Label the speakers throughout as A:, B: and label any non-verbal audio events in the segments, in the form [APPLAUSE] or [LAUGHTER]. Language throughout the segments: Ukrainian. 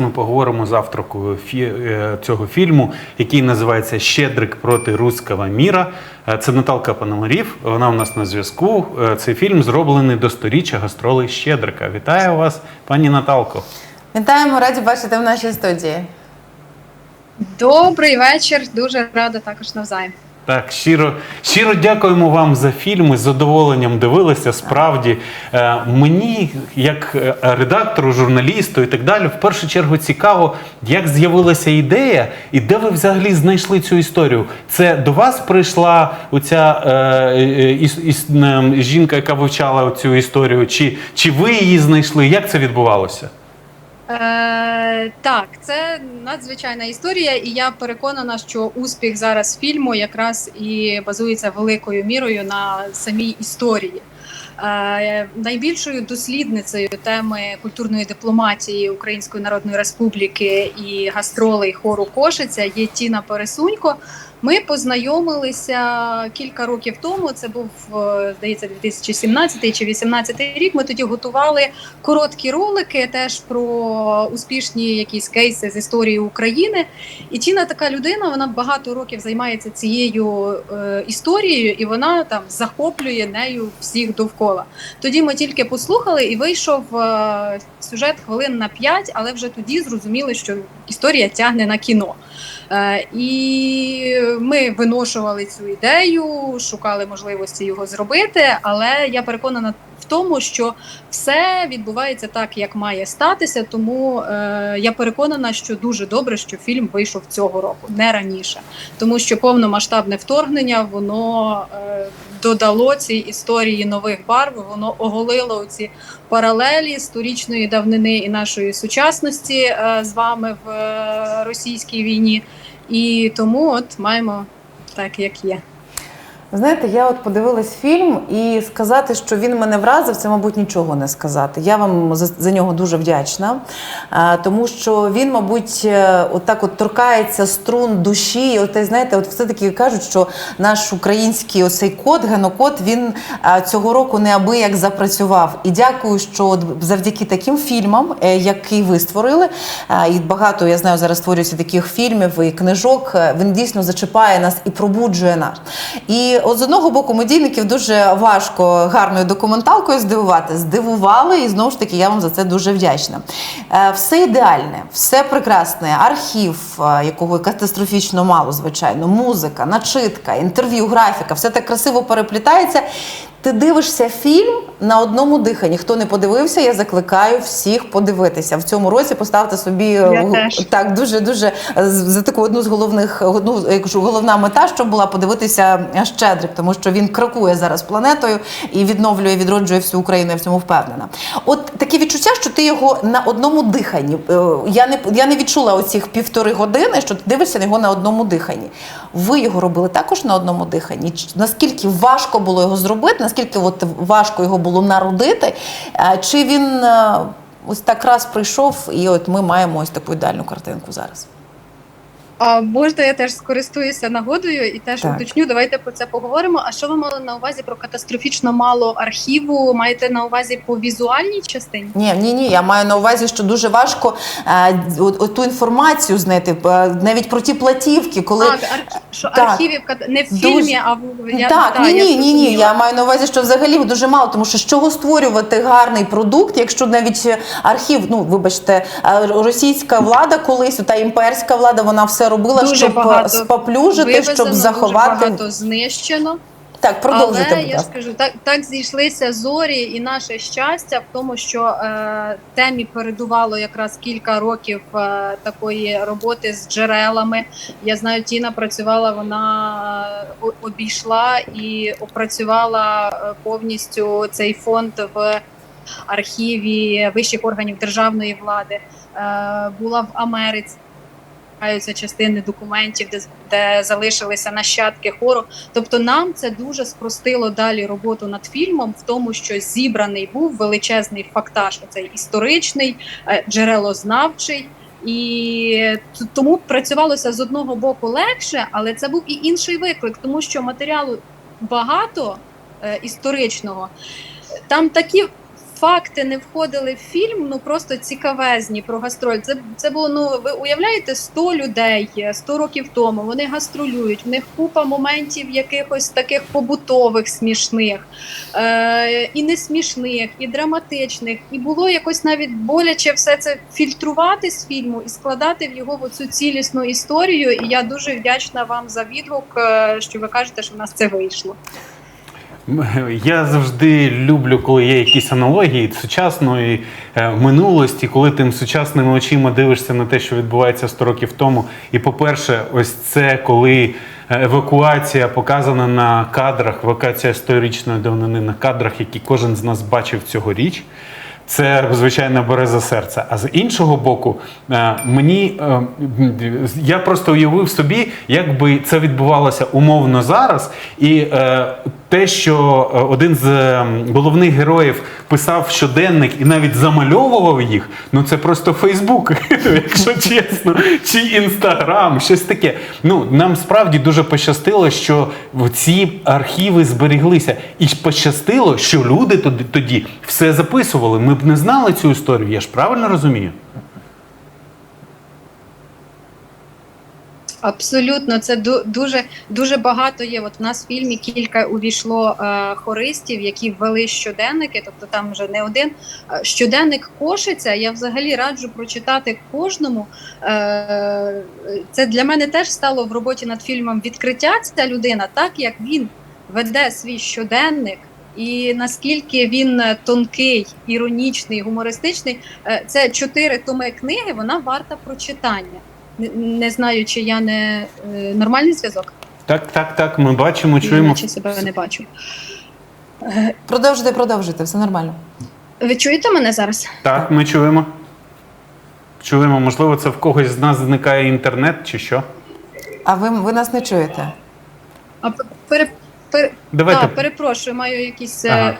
A: Ми поговоримо з авторкою фі- е, цього фільму, який називається Щедрик проти руського міра. Е, Це Наталка Пономарів. Вона у нас на зв'язку. Е, Цей фільм зроблений до сторіччя гастролей Щедрика. Вітаю вас, пані Наталко.
B: Вітаємо, раді бачити в нашій студії.
C: Добрий вечір. Дуже рада також навзаєм.
A: Так, щиро, щиро дякуємо вам за фільм. Ми з задоволенням дивилися. Справді Е, мені, як е, редактору, журналісту і так далі, в першу чергу цікаво, як з'явилася ідея і де ви взагалі знайшли цю історію. Це до вас прийшла оця е, е, іс, іс, е, жінка, яка вивчала цю історію, чи, чи ви її знайшли? Як це відбувалося?
C: Е, так, це надзвичайна історія, і я переконана, що успіх зараз фільму якраз і базується великою мірою на самій історії. Е, найбільшою дослідницею теми культурної дипломатії Української Народної Республіки і гастролей хору Кошиця є Тіна Пересунько. Ми познайомилися кілька років тому. Це був е, здається 2017 чи 2018 рік. Ми тоді готували короткі ролики теж про успішні якісь кейси з історії України. І Тіна така людина, вона багато років займається цією е, історією, і вона там захоплює нею всіх довкола. Тоді ми тільки послухали, і вийшов е, сюжет хвилин на п'ять, але вже тоді зрозуміли, що історія тягне на кіно. Е, і ми виношували цю ідею, шукали можливості його зробити, але я переконана в тому, що все відбувається так, як має статися. Тому е, я переконана, що дуже добре, що фільм вийшов цього року, не раніше, тому що повномасштабне вторгнення воно е, додало цій історії нових барв. Воно оголило ці паралелі сторічної давнини і нашої сучасності е, з вами в е, російській війні. І тому от маємо так, як є.
B: Знаєте, я от подивилась фільм і сказати, що він мене вразив, це, мабуть, нічого не сказати. Я вам за, за нього дуже вдячна, тому що він, мабуть, е, отак от торкається струн душі. І От знаєте, от все-таки кажуть, що наш український оцей код, генокод, він цього року неабияк запрацював. І дякую, що от завдяки таким фільмам, е, які ви створили, і багато я знаю, зараз створюється таких фільмів і книжок. е, Він дійсно зачіпає нас і пробуджує нас. І от з одного боку, медійників дуже важко гарною документалкою здивувати. Здивували, і знову ж таки я вам за це дуже вдячна. Е, Все ідеальне, все прекрасне. Архів, е, якого катастрофічно мало, звичайно, музика, начитка, інтерв'ю, графіка, все так красиво переплітається. Ти дивишся фільм на одному диханні. Хто не подивився, я закликаю всіх подивитися. В цьому році поставте собі
C: Я
B: е, так дуже дуже за таку одну з головних одну я кажу, головна мета, щоб була подивитися Щедрик, тому що він крокує зараз планетою і відновлює, відроджує всю Україну. Я в цьому впевнена. От таке відчуття, що ти його на одному диханні. Е, Я не я не відчула оцих півтори години, що ти дивишся на його на одному диханні. Ви його робили також на одному диханні. Наскільки важко було його зробити? Наскільки от важко його було народити? Е, Чи він е, ось так раз прийшов, і от ми маємо ось таку ідеальну картинку зараз?
C: А можна я теж скористуюся нагодою і теж
B: Так.
C: уточню. Давайте про це поговоримо. А що ви мали на увазі про катастрофічно мало архіву? Маєте на увазі по візуальній частині?
B: Ні, ні, ні. Я маю на увазі, що дуже важко е, ту інформацію знайти, е, навіть про ті платівки, коли.
C: А, ар... що
B: Так.
C: архівів не в
B: Дуже.
C: фільмі, а в я,
B: так,
C: та,
B: ні, ні, ні, ні. Я маю на увазі, що взагалі дуже мало, тому що з чого створювати гарний продукт, якщо навіть архів, ну вибачте, е, російська влада колись, та імперська влада, вона все робила,
C: Дуже
B: щоб
C: багато
B: споплюжити,
C: Вивезено,
B: щоб
C: дуже
B: заховати.
C: багато знищено.
B: Так, продовжуйте,
C: Але
B: будь
C: я ж кажу, так, так зійшлися зорі, і наше щастя в тому, що е, темі передувало якраз кілька років е, такої роботи з джерелами. Я знаю, Тіна працювала, вона е, обійшла і опрацювала е, повністю цей фонд в архіві вищих органів державної влади. Е, була в Америці. Зберігаються частини документів, де, де залишилися нащадки хору. Тобто нам це дуже спростило далі роботу над фільмом, в тому, що зібраний був величезний фактаж, оцей історичний, е, джерелознавчий. І тому працювалося з одного боку легше, але це був і інший виклик, тому що матеріалу багато е, історичного. Там такі факти не входили в фільм, ну просто цікавезні про гастроль. Це, це було, ну ви уявляєте, 100 людей 100 років тому. Вони гастролюють. В них купа моментів якихось таких побутових смішних, е, і не смішних, і драматичних. І було якось навіть боляче все це фільтрувати з фільму і складати в його в оцю цілісну історію. І я дуже вдячна вам за відгук, е, що ви кажете, що в нас це вийшло.
A: Я завжди люблю, коли є якісь аналогії сучасної е, минулості, коли тим сучасними очима дивишся на те, що відбувається 100 років тому. І, по-перше, ось це коли е, евакуація показана на кадрах, евакуація сторічної давнини на кадрах, які кожен з нас бачив цьогоріч. Це звичайно бере за серце. А з іншого боку, е, мені я просто уявив собі, як би це відбувалося умовно зараз, і те, що е, один з е, головних героїв писав щоденник і навіть замальовував їх, ну це просто Фейсбук, [LAUGHS] якщо чесно, чи Інстаграм, щось таке. Ну нам справді дуже пощастило, що ці архіви зберіглися, і пощастило, що люди тоді, тоді все записували. Ми б не знали цю історію. Я ж правильно розумію?
C: Абсолютно, це дуже дуже багато є. От в нас в фільмі кілька увійшло е, хористів, які ввели щоденники, тобто там вже не один. Е, Щоденник кошиця. Я взагалі раджу прочитати кожному. Е, це для мене теж стало в роботі над фільмом відкриття. Ця людина, так як він веде свій щоденник. І наскільки він е, тонкий, іронічний, гумористичний, Е, це чотири томи книги. Вона варта прочитання. Не, не знаю, чи я не е, нормальний зв'язок,
A: Так, так, так. Ми бачимо, чуємо.
C: чи себе не бачу.
B: Продовжуйте, продовжуйте, все нормально.
C: Ви чуєте мене зараз?
A: Так, ми чуємо. Чуємо, можливо, це в когось з нас зникає інтернет чи що.
B: А ви, ви нас не чуєте?
C: А пере, пере,
A: Давайте.
C: та, перепрошую, маю якісь е,
A: Ага.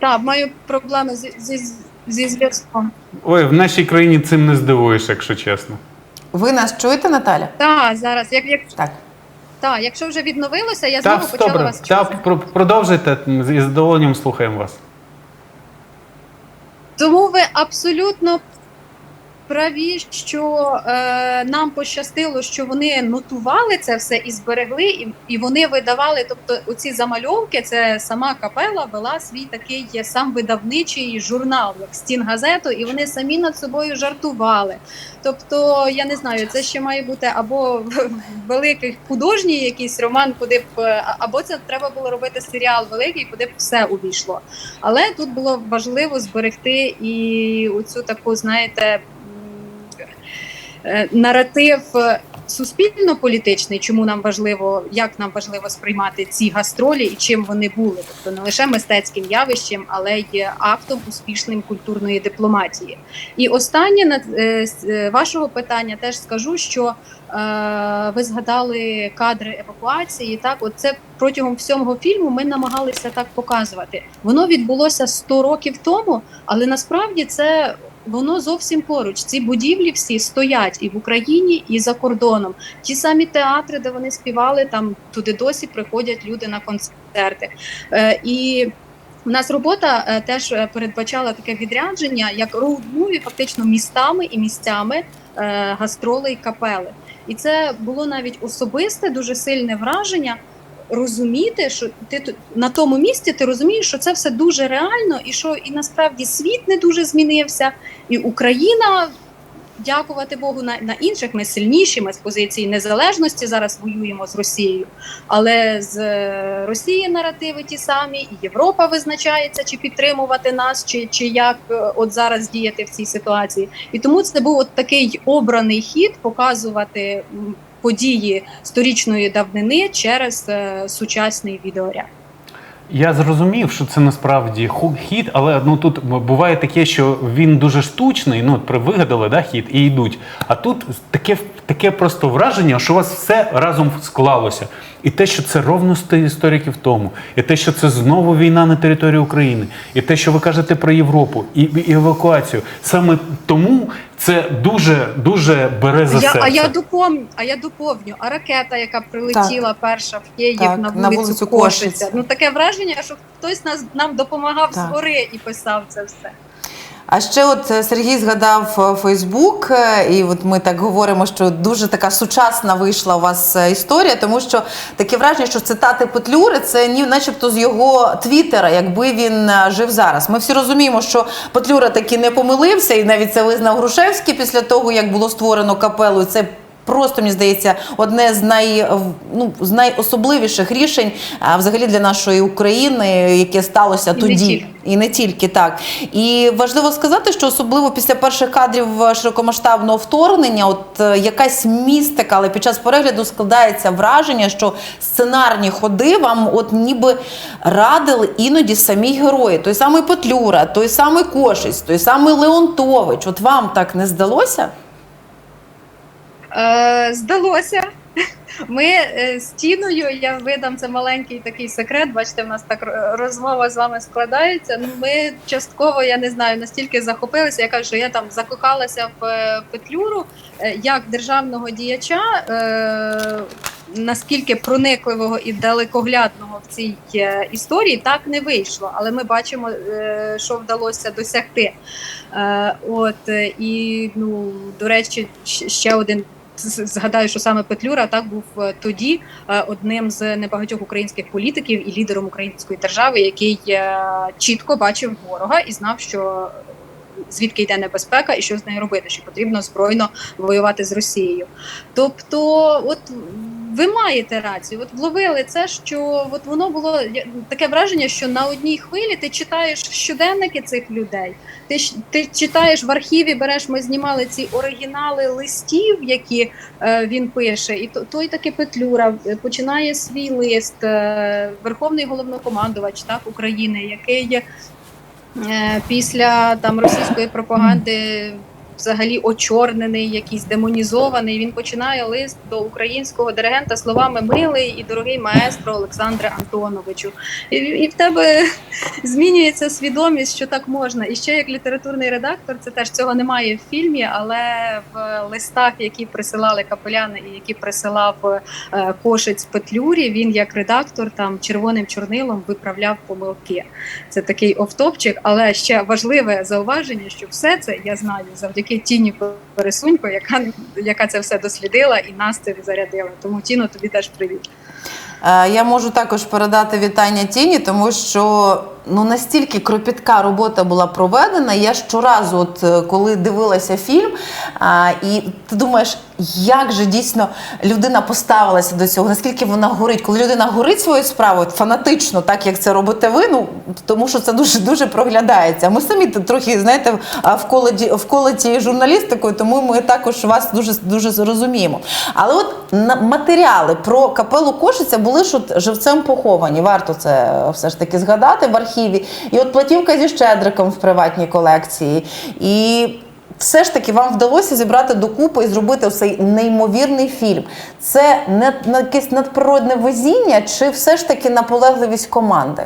C: та, маю проблеми зі, зі, зі зв'язком.
A: Ой, в нашій країні цим не здивуєш, якщо чесно.
B: Ви нас чуєте, Наталя?
C: Так, зараз, як, як,
B: Так.
C: Так, якщо вже відновилося, я знову
A: Так,
C: почала
A: добре.
C: вас чути.
A: Так, про- продовжуйте з задоволенням слухаємо вас.
C: Тому ви абсолютно праві, що е, нам пощастило, що вони нотували це все і зберегли, і, і вони видавали. Тобто, оці замальовки, це сама капела вела свій такий є сам видавничий журнал, як стін газету, і вони самі над собою жартували. Тобто, я не знаю, це ще має бути або великий художній якийсь роман, куди б е, або це треба було робити серіал великий, куди б все увійшло. Але тут було важливо зберегти і оцю таку, знаєте, наратив е, суспільно-політичний, чому нам важливо, як нам важливо сприймати ці гастролі і чим вони були, тобто не лише мистецьким явищем, але й актом успішним культурної дипломатії. І останнє на е, е, вашого питання теж скажу, що е, ви згадали кадри евакуації. Так, от це протягом всього фільму ми намагалися так показувати. Воно відбулося 100 років тому, але насправді це. Воно зовсім поруч. Ці будівлі всі стоять і в Україні, і за кордоном. Ті самі театри, де вони співали, там туди досі приходять люди на концерти. Е, і у нас робота е, теж е, передбачала таке відрядження, як роуд-муві, фактично містами і місцями е, гастроли і капели. І це було навіть особисте, дуже сильне враження. Розуміти, що ти тут на тому місці ти розумієш, що це все дуже реально, і що і насправді світ не дуже змінився, і Україна, дякувати Богу, на, на інших ми сильніші. Ми з позиції незалежності зараз воюємо з Росією. Але з е, Росії наративи ті самі, і Європа визначається, чи підтримувати нас, чи, чи як е, от зараз діяти в цій ситуації. І тому це був от такий обраний хід показувати події сторічної давнини через е, сучасний відеоряд.
A: Я зрозумів, що це насправді хід, але ну тут буває таке, що він дуже штучний. Ну, от при вигадали да, хід і йдуть. А тут таке, таке просто враження, що у вас все разом склалося. І те, що це ровно 100 істориків тому, і те, що це знову війна на території України, і те, що ви кажете про Європу, і, і евакуацію. Саме тому Це дуже дуже бере за
C: Я,
A: серце.
C: а я доповню, а я доповню. А ракета, яка прилетіла перша в Київ
B: Так,
C: на
B: на
C: вулицю,
B: вулицю
C: Кошиця.
B: Кошиця.
C: Ну таке враження, що хтось нас нам допомагав
B: Так.
C: згори і писав це все.
B: А ще от е, Сергій згадав е, Фейсбук, е, і от ми так говоримо, що дуже така сучасна вийшла у вас історія, тому що таке враження, що цитати Петлюри це ні, начебто з його твіттера, якби він жив зараз. Ми всі розуміємо, що Петлюра таки не помилився, і навіть це визнав Грушевський після того, як було створено капелу. Це Просто мені здається, одне з най ну з найособливіших рішень а, взагалі для нашої України, яке сталося
C: І
B: тоді.
C: тільки.
B: І не тільки так. І важливо сказати, що особливо після перших кадрів широкомасштабного вторгнення, от е, якась містика, але під час перегляду складається враження, що сценарні ходи вам от ніби радили іноді самі герої. Той самий Петлюра, той самий Кошиць, той самий Леонтович. От вам так не здалося?
C: Е, здалося. [LAUGHS] Ми е, з Тіною, я видам це маленький такий секрет. Бачите, в нас так розмова з вами складається. Ну, ми частково, я не знаю, настільки захопилися. Я кажу, що я там закохалася в е, Петлюру е, як державного діяча. Е, Наскільки проникливого і далекоглядного в цій е, історії так не вийшло, але ми бачимо, е, що вдалося досягти. Е, От е, і ну до речі, ще один згадаю, що саме Петлюра так був е, тоді е, одним з небагатьох українських політиків і лідером української держави, який е, чітко бачив ворога і знав, що звідки йде небезпека і що з нею робити, що потрібно збройно воювати з Росією. Тобто, от ви маєте рацію, от вловили це, що от воно було таке враження, що на одній хвилі ти читаєш щоденники цих людей. Ти ти читаєш в архіві, береш, ми знімали ці оригінали листів, які е, він пише, і то той таки Петлюра е, починає свій лист, е, Верховний головнокомандувач так України, який е, після там російської пропаганди. Взагалі очорнений, якийсь демонізований. Він починає лист до українського диригента словами милий і дорогий маестро Олександре Антоновичу. І, і в тебе змінюється свідомість, що так можна. І ще як літературний редактор, це теж цього немає в фільмі, але в листах, які присилали капеляни і які присилав е, кошець Петлюрі, він як редактор там червоним чорнилом виправляв помилки. Це такий офтопчик, але ще важливе зауваження, що все це я знаю завдяки Тіні Пересунько, яка яка це все дослідила і нас це зарядила. Тому Тіно, тобі теж привіт.
B: Е, Я можу також передати вітання тіні, тому що ну настільки кропітка робота була проведена. Я щоразу, от е, коли дивилася фільм, а, і ти думаєш, як же дійсно людина поставилася до цього, наскільки вона горить. Коли людина горить свою справу фанатично, так як це робите ви, ну тому що це дуже дуже проглядається. Ми самі трохи знаєте а, вколоті, вколоті журналістикою, тому ми також вас дуже дуже зрозуміємо. Але от матеріали про капелу Кошиця були ж живцем поховані. Варто це е, все ж таки згадати в архіві. І от платівка зі щедриком в приватній колекції. І все ж таки вам вдалося зібрати докупи і зробити цей неймовірний фільм. Це не на якесь надприродне везіння, чи все ж таки наполегливість команди?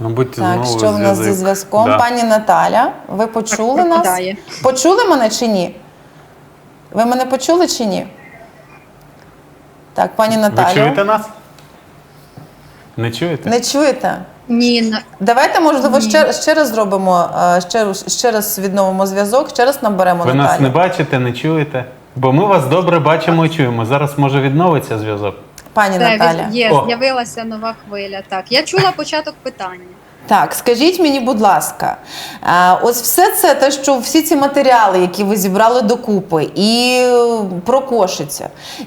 A: Мабуть,
B: Так,
A: знову
B: що в нас зі зв'язком?
A: Да.
B: Пані Наталя, ви почули [LAUGHS] нас? Почули мене чи ні? Ви мене почули чи ні? Так, пані Наталя.
A: Ви чуєте нас? Не чуєте?
B: Не чуєте?
C: Ні, на-
B: Давайте, можливо, ще, ще раз зробимо, е, ще, ще раз відновимо зв'язок, ще раз наберемо
A: Ви
B: Наталю.
A: нас не бачите, не чуєте? Бо ми вас добре бачимо і чуємо. Зараз може відновиться зв'язок.
B: Пані
C: Це
B: Наталя.
C: від- є,
A: О.
C: з'явилася нова хвиля. Так, я чула початок питання.
B: Так, скажіть мені, будь ласка, ось все це, те, що всі ці матеріали, які ви зібрали докупи, і про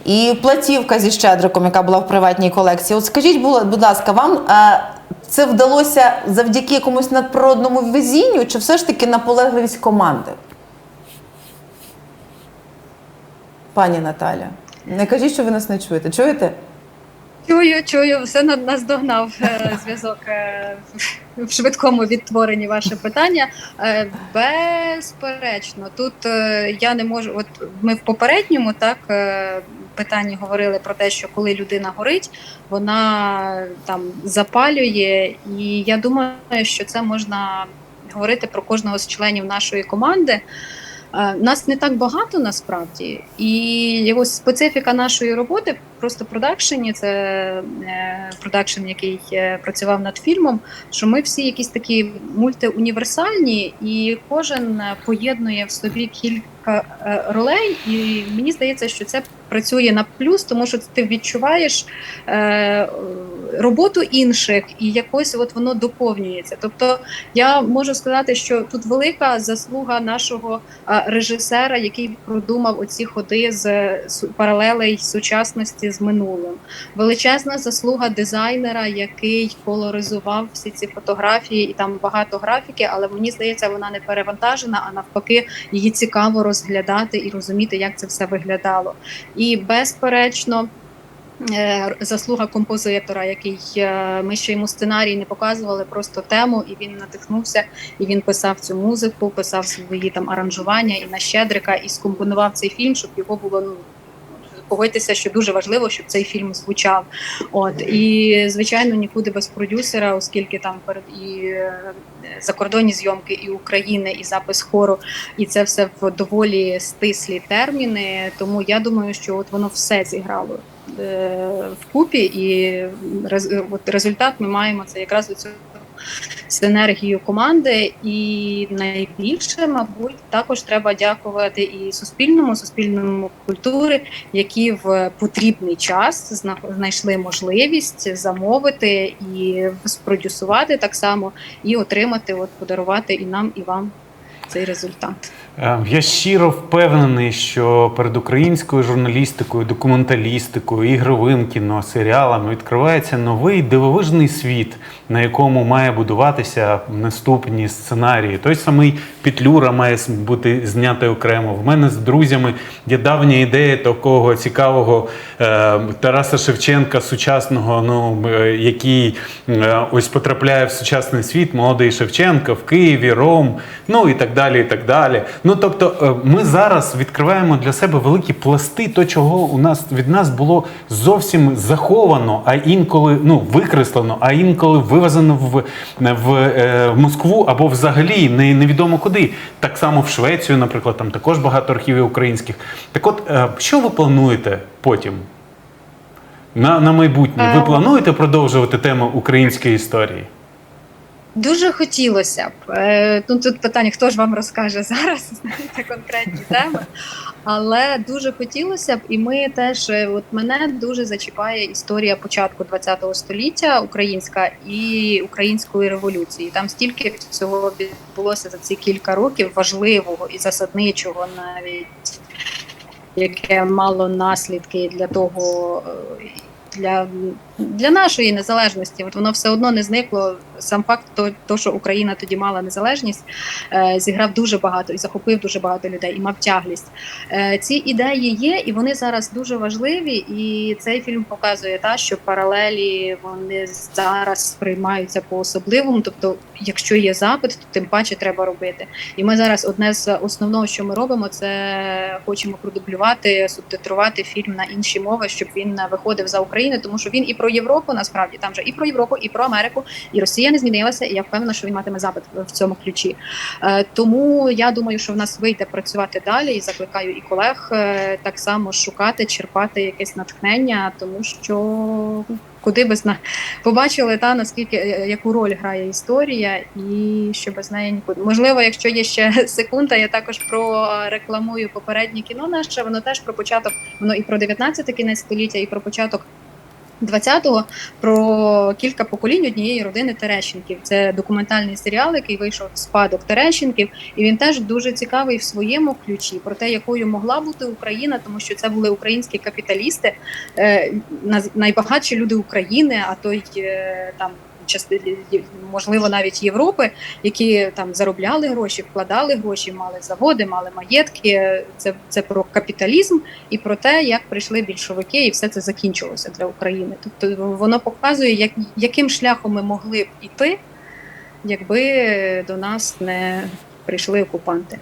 B: і платівка зі щедриком, яка була в приватній колекції. От скажіть, будь ласка, вам це вдалося завдяки якомусь надприродному везінню, чи все ж таки наполегливість команди? Пані Наталя, не кажіть, що ви нас не чуєте. Чуєте?
C: Чую, чую, все на- наздогнав е, зв'язок е, в швидкому відтворенні ваше питання. Е, Безперечно, тут я не можу. От ми в попередньому так питанні говорили про те, що коли людина горить, вона там запалює, і я думаю, що це можна говорити про кожного з членів нашої команди. Нас не так багато насправді, і ось специфіка нашої роботи просто продакшені, це е, продакшн, який е, працював над фільмом. Що ми всі якісь такі мультиуніверсальні, і кожен е, поєднує в собі кілька ролей. І мені здається, що це працює на плюс, тому що ти відчуваєш роботу інших, і якось от воно доповнюється. Тобто я можу сказати, що тут велика заслуга нашого режисера, який продумав оці ходи з паралелей сучасності з минулим. Величезна заслуга дизайнера, який колоризував всі ці фотографії, і там багато графіки, але мені здається, вона не перевантажена, а навпаки, її цікаво розглядати і розуміти, як це все виглядало. І безперечно. Е, Заслуга композитора, який е, ми ще йому сценарій не показували, просто тему, і він надихнувся, і він писав цю музику, писав свої там аранжування і на Щедрика, і скомпонував цей фільм, щоб його було ну. Погодьтеся, що дуже важливо, щоб цей фільм звучав. От і звичайно, нікуди без продюсера, оскільки там перед і е, закордонні зйомки, і України, і запис хору, і це все в доволі стислі терміни. Тому я думаю, що от воно все зіграло вкупі, і от результат ми маємо це якраз у цьому синергію команди, і найбільше, мабуть, також треба дякувати і суспільному, суспільному культури, які в потрібний час зна- знайшли можливість замовити і спродюсувати так само, і отримати, от подарувати і нам, і вам цей результат.
A: Е, Я щиро впевнений, що перед українською журналістикою, документалістикою, ігровим кіно, серіалами відкривається новий дивовижний світ, на якому має будуватися наступні сценарії. Той самий Петлюра має бути знятий окремо. В мене з друзями є давня ідея такого цікавого е, Тараса Шевченка, сучасного, ну е, який е, ось потрапляє в сучасний світ, молодий Шевченко в Києві, Ром, ну і так далі. І так далі. Ну тобто, е, ми зараз відкриваємо для себе великі пласти, то чого у нас від нас було зовсім заховано, а інколи ну викреслено, а інколи вивезено в, в, е, в Москву або взагалі не, невідомо куди. Так само в Швецію, наприклад, там також багато архівів українських. Так от, е, що ви плануєте потім? На, на майбутнє. Ви
C: Е.
A: плануєте продовжувати тему української історії?
C: Дуже хотілося б. Е, Ну тут питання, хто ж вам розкаже [LAUGHS] зараз знаєте, конкретні теми. Але дуже хотілося б, і ми теж е, от мене дуже зачіпає історія початку ХХ століття українська і української революції. Там стільки всього відбулося за ці кілька років важливого і засадничого навіть. Яке мало наслідки для того, е, для, для нашої незалежності. От воно все одно не зникло. Сам факт, то, то що Україна тоді мала незалежність, е, зіграв дуже багато і захопив дуже багато людей, і мав тяглість. Е, ці ідеї є, і вони зараз дуже важливі. І цей фільм показує та, що паралелі вони зараз сприймаються по особливому. Тобто, якщо є запит, то тим паче треба робити. І ми зараз одне з основного, що ми робимо, це хочемо продублювати, субтитрувати фільм на інші мови, щоб він виходив за Україну, тому що він і про Європу насправді там же і про Європу, і про Америку, і Росія не змінилася. І я впевнена, що він матиме запит в цьому ключі. Е, Тому я думаю, що в нас вийде працювати далі, і закликаю і колег е, так само шукати, черпати якесь натхнення, тому що. Куди без на побачили та наскільки е, яку роль грає історія, і що без неї нікуди. Можливо, якщо є ще [LAUGHS] секунда, я також прорекламую попереднє кіно наше. Воно теж про початок, воно і про 19 кінець століття, і про початок 20-го, про кілька поколінь однієї родини Терещенків. Це документальний серіал, який вийшов спадок Терещенків, і він теж дуже цікавий в своєму ключі про те, якою могла бути Україна, тому що це були українські капіталісти, е, найбагатші люди України, а той е, там. Частини, можливо, навіть Європи, які там заробляли гроші, вкладали гроші, мали заводи, мали маєтки. Це, це про капіталізм і про те, як прийшли більшовики, і все це закінчилося для України. Тобто воно показує, як, яким шляхом ми могли б іти, якби до нас не прийшли окупанти.